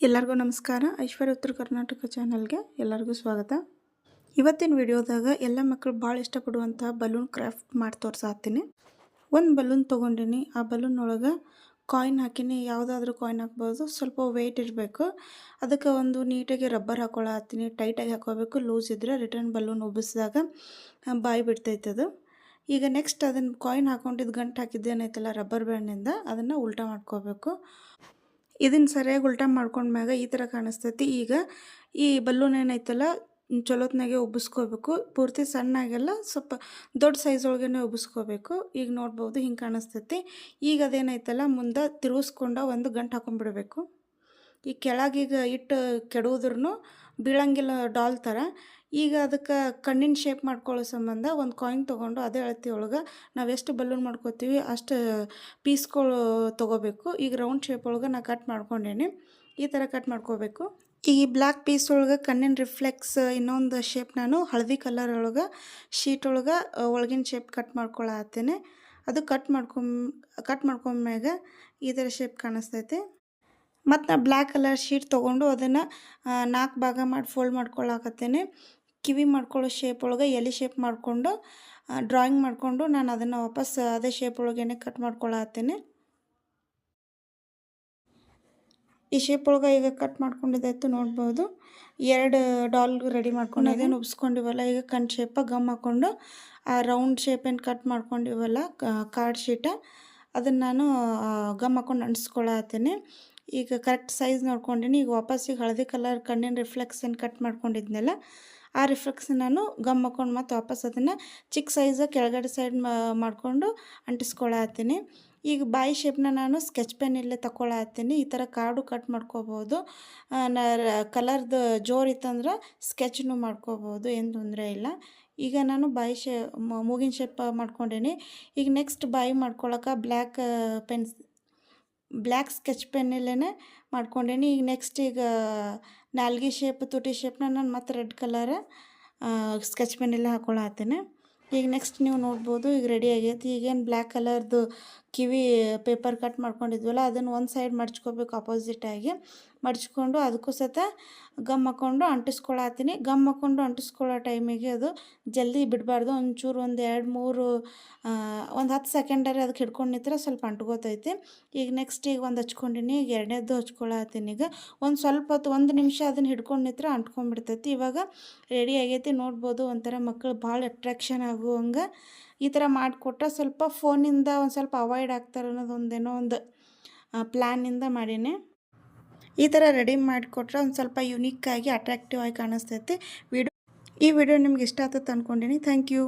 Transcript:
ಎಲ್ಲರಿಗೂ ನಮಸ್ಕಾರ. ಐಶ್ವರ್ಯ ಉತ್ತರ ಕರ್ನಾಟಕ ಚಾನಲ್ಗೆ ಎಲ್ಲರಿಗೂ ಸ್ವಾಗತ. ಇವತ್ತಿನ ವಿಡಿಯೋದಾಗ ಎಲ್ಲ ಮಕ್ಕಳು ಭಾಳ ಇಷ್ಟಪಡುವಂಥ ಬಲೂನ್ ಕ್ರಾಫ್ಟ್ ಮಾಡಿ ತೋರ್ಸಾತೀನಿ. ಒಂದು ಬಲೂನ್ ತೊಗೊಂಡಿನಿ. ಆ ಬಲೂನ್ ಒಳಗೆ ಕಾಯಿನ್ ಹಾಕಿನಿ. ಯಾವುದಾದ್ರೂ ಕಾಯಿನ್ ಹಾಕ್ಬೋದು. ಸ್ವಲ್ಪ ವೆಯ್ಟ್ ಇರಬೇಕು. ಅದಕ್ಕೆ ಒಂದು ನೀಟಾಗಿ ರಬ್ಬರ್ ಹಾಕ್ಕೊಳತ್ತೀನಿ ಟೈಟಾಗಿ ಹಾಕೋಬೇಕು. ಲೂಸ್ ಇದ್ದರೆ ರಿಟರ್ನ್ ಬಲೂನ್ ಉಬ್ಬಿಸಿದಾಗ ಬಾಯಿ ಬಿಡ್ತೈತೆ ಅದು. ಈಗ ನೆಕ್ಸ್ಟ್ ಅದನ್ನು ಕಾಯಿನ್ ಹಾಕೊಂಡಿದ್ದು ಗಂಟು ಹಾಕಿದ್ದೇನೈತಲ್ಲ ರಬ್ಬರ್ ಬ್ಯಾಂಡಿಂದ ಅದನ್ನು ಉಲ್ಟಾ ಮಾಡ್ಕೋಬೇಕು. ಇದನ್ನು ಸರಿಯಾಗಿ ಉಲ್ಟಾ ಮಾಡ್ಕೊಂಡ್ಮ್ಯಾಗ ಈ ಥರ ಕಾಣಿಸ್ತೈತಿ. ಈಗ ಈ ಬಲ್ಲೂನ್ ಏನೈತಲ್ಲ, ಚಲೋತ್ನಾಗೆ ಉಬ್ಬಿಸ್ಕೋಬೇಕು ಪೂರ್ತಿ ಸಣ್ಣಾಗೆಲ್ಲ ಸ್ವಲ್ಪ ದೊಡ್ಡ ಸೈಜ್ ಒಳಗೇ ಉಬ್ಬಿಸ್ಕೋಬೇಕು ಈಗ ನೋಡ್ಬೋದು ಹಿಂಗೆ ಕಾಣಿಸ್ತೈತಿ. ಈಗ ಅದೇನೈತಲ್ಲ, ಮುಂದೆ ತಿರುಗಿಸ್ಕೊಂಡು ಒಂದು ಗಂಟು ಹಾಕೊಂಡ್ಬಿಡ್ಬೇಕು ಈ ಕೆಳಗೀಗ ಇಟ್ಟು ಕೆಡುವುದ್ರೂ ಬೀಳಂಗಿಲ್ಲ ಡಾಲ್ ಥರ. ಈಗ ಅದಕ್ಕೆ ಕಣ್ಣಿನ ಶೇಪ್ ಮಾಡ್ಕೊಳ್ಳೋ ಸಂಬಂಧ ಒಂದು ಕಾಯಿನ್ ತೊಗೊಂಡು ಅದೇ ಅಳತಿ ಒಳಗೆ ನಾವು ಎಷ್ಟು ಬಲೂನ್ ಮಾಡ್ಕೋತೀವಿ ಅಷ್ಟು ಪೀಸ್ಗಳು ತೊಗೋಬೇಕು. ಈಗ ರೌಂಡ್ ಶೇಪ್ ಒಳಗೆ ನಾನು ಕಟ್ ಮಾಡ್ಕೊಂಡೇನಿ. ಈ ಥರ ಕಟ್ ಮಾಡ್ಕೋಬೇಕು. ಈ ಬ್ಲ್ಯಾಕ್ ಪೀಸ್ ಒಳಗೆ ಕಣ್ಣಿನ ರಿಫ್ಲೆಕ್ಸ್ ಇನ್ನೊಂದು ಶೇಪ್ ನಾನು ಹಳದಿ ಕಲರ್ ಒಳಗೆ ಶೀಟ್ ಒಳಗೆ ಒಳಗಿನ ಶೇಪ್ ಕಟ್ ಮಾಡ್ಕೊಳತ್ತೇನೆ ಅದು ಕಟ್ ಮಾಡ್ಕೊಮ್ ಕಟ್ ಮಾಡ್ಕೊಂಡ್ಮ್ಯಾಗ ಈ ಥರ ಶೇಪ್ ಕಾಣಿಸ್ತೈತೆ. ಮತ್ತು ನಾ ಬ್ಲ್ಯಾಕ್ ಕಲರ್ ಶೀಟ್ ತೊಗೊಂಡು ಅದನ್ನು ನಾಲ್ಕು ಭಾಗ ಮಾಡಿ ಫೋಲ್ಡ್ ಮಾಡ್ಕೊಳ್ಳಾಕತ್ತೇನೆ ಕಿವಿ ಮಾಡ್ಕೊಳ್ಳೋ ಶೇಪ್ ಒಳಗೆ ಎಲೆ ಶೇಪ್ ಮಾಡಿಕೊಂಡು ಡ್ರಾಯಿಂಗ್ ಮಾಡಿಕೊಂಡು ನಾನು ಅದನ್ನು ವಾಪಸ್ ಅದೇ ಶೇಪ್ ಒಳಗೇನೆ ಕಟ್ ಮಾಡ್ಕೊಳತ್ತೇನೆ ಈ ಶೇಪ್ ಒಳಗೆ ಈಗ ಕಟ್ ಮಾಡ್ಕೊಂಡಿದ್ದಾಯ್ತು ನೋಡ್ಬೋದು. ಎರಡು ಡಾಲ್ ರೆಡಿ ಮಾಡ್ಕೊಂಡು ಅದೇನು ಉಬ್ಸ್ಕೊಂಡಿವಲ್ಲ ಈಗ ಕಣ್ಣು ಶೇಪ ಗಮ್ ಹಾಕ್ಕೊಂಡು ಆ ರೌಂಡ್ ಶೇಪೇನು ಕಟ್ ಮಾಡ್ಕೊಂಡಿವಲ್ಲ ಕಾರ್ಡ್ ಶೀಟ ಅದನ್ನು ನಾನು ಗಮ್ ಹಾಕೊಂಡು ಅಂಟಿಸ್ಕೊಳತ್ತೀನಿ ಈಗ ಕರೆಕ್ಟ್ ಸೈಜ್ ನೋಡ್ಕೊಂಡಿನಿ. ಈಗ ವಾಪಸ್ ಈಗ ಹಳದಿ ಕಲರ್ ಕಣ್ಣಿನ ರಿಫ್ಲೆಕ್ಸನ್ ಕಟ್ ಮಾಡ್ಕೊಂಡಿದ್ನಲ್ಲ, ಆ ರಿಫ್ಲೆಕ್ಸ್ ನಾನು ಗಮ್ ಹಾಕೊಂಡು ಮತ್ತು ವಾಪಸ್ ಅದನ್ನು ಚಿಕ್ಕ ಸೈಜ ಕೆಳಗಡೆ ಸೈಡ್ ಮಾಡಿಕೊಂಡು ಅಂಟಿಸ್ಕೊಳತ್ತೀನಿ. ಈಗ ಬಾಯಿ ಶೇಪ್ನ ನಾನು ಸ್ಕೆಚ್ ಪೆನ್ ಇಲ್ಲೇ ತಗೊಳತ್ತೀನಿ ಈ ಥರ ಕಾರ್ಡು ಕಟ್ ಮಾಡ್ಕೋಬೋದು. ನ ಕಲರ್ದು ಜೋರು ಇತ್ತಂದ್ರೆ ಸ್ಕೆಚ್ನು ಮಾಡ್ಕೋಬೋದು, ಏನು ತೊಂದರೆ ಇಲ್ಲ. ಈಗ ನಾನು ಬಾಯಿ ಶೇ ಮೂಗಿನ ಶೇಪ್ ಮಾಡ್ಕೊಂಡೇನಿ. ಈಗ ನೆಕ್ಸ್ಟ್ ಬಾಯಿ ಮಾಡ್ಕೊಳಕ್ಕೆ ಬ್ಲ್ಯಾಕ್ ಪೆನ್ಸ್ ಬ್ಲ್ಯಾಕ್ ಸ್ಕೆಚ್ ಪೆನ್ನಲ್ಲೇ ಮಾಡ್ಕೊಂಡೇನಿ. ಈಗ ನೆಕ್ಸ್ಟ್ ಈಗ ನಾಲ್ಗೆ ಶೇಪ್ ತುಟಿ ಶೇಪ್ನ ನಾನು ಮತ್ತೆ ರೆಡ್ ಕಲರ್ ಸ್ಕೆಚ್ ಪೆನ್ನೆಲ್ಲ ಹಾಕ್ಕೊಳತ್ತೇನೆ ಈಗ ನೆಕ್ಸ್ಟ್ ನೀವು ನೋಡ್ಬೋದು, ಈಗ ರೆಡಿ ಆಗೈತಿ. ಈಗೇನು ಬ್ಲ್ಯಾಕ್ ಕಲರ್ದು ಕಿವಿ ಪೇಪರ್ ಕಟ್ ಮಾಡ್ಕೊಂಡಿದ್ವಲ್ಲ, ಅದನ್ನು ಒಂದು ಸೈಡ್ ಮಡ್ಚ್ಕೋಬೇಕು ಅಪೋಸಿಟಾಗಿ ಮಡ್ಚ್ಕೊಂಡು ಅದಕ್ಕೂ ಸತ ಗಮ್ ಹಾಕ್ಕೊಂಡು ಅಂಟಿಸ್ಕೊಳತ್ತೀನಿ. ಗಮ್ ಹಾಕ್ಕೊಂಡು ಅಂಟಿಸ್ಕೊಳ್ಳೋ ಟೈಮಿಗೆ ಅದು ಜಲ್ದಿ ಬಿಡಬಾರ್ದು. ಒಂಚೂರು ಒಂದು ಎರಡು ಮೂರು ಒಂದು ಹತ್ತು ಸೆಕೆಂಡರಿ ಅದಕ್ಕೆ ಹಿಡ್ಕೊಂಡು ನಿಂತ್ರೆ ಸ್ವಲ್ಪ ಅಂಟ್ಕೋತೈತಿ ಈಗ ನೆಕ್ಸ್ಟ್ ಈಗ ಒಂದು ಹಚ್ಕೊಂಡಿನಿ, ಈಗ ಎರಡನೇದ್ದು ಹಚ್ಕೊಳತ್ತೀನಿ. ಈಗ ಒಂದು ಸ್ವಲ್ಪ ಹೊತ್ತು, ಒಂದು ನಿಮಿಷ ಅದನ್ನು ಹಿಡ್ಕೊಂಡು ನಿಂತರ ಅಂಟ್ಕೊಂಡ್ಬಿಡ್ತೈತಿ. ಇವಾಗ ರೆಡಿ ಆಗೈತಿ, ನೋಡ್ಬೋದು. ಒಂಥರ ಮಕ್ಕಳು ಭಾಳ ಅಟ್ರಾಕ್ಷನ್ ಆಗುವಂಗೆ. ಈ ಥರ ಮಾಡಿಕೊಟ್ರೆ ಸ್ವಲ್ಪ ಫೋನಿಂದ ಒಂದು ಸ್ವಲ್ಪ ಅವಾಯ್ಡ್ ಆಗ್ತಾರೆ ಅನ್ನೋದೊಂದೇನೋ ಒಂದು ಪ್ಲ್ಯಾನಿಂದ ಮಾಡೀನಿ. ಈ ಥರ ರೆಡಿ ಮಾಡಿಕೊಟ್ರೆ ಒಂದು ಸ್ವಲ್ಪ ಯುನೀಕಾಗಿ ಅಟ್ರಾಕ್ಟಿವ್ ಆಗಿ ಕಾಣಿಸ್ತೈತಿ. ವಿಡಿಯೋ ಈ ವಿಡಿಯೋ ನಿಮ್ಗೆ ಇಷ್ಟ ಆಗ್ತದೆ ಅಂದ್ಕೊಂಡೀನಿ ಥ್ಯಾಂಕ್ ಯು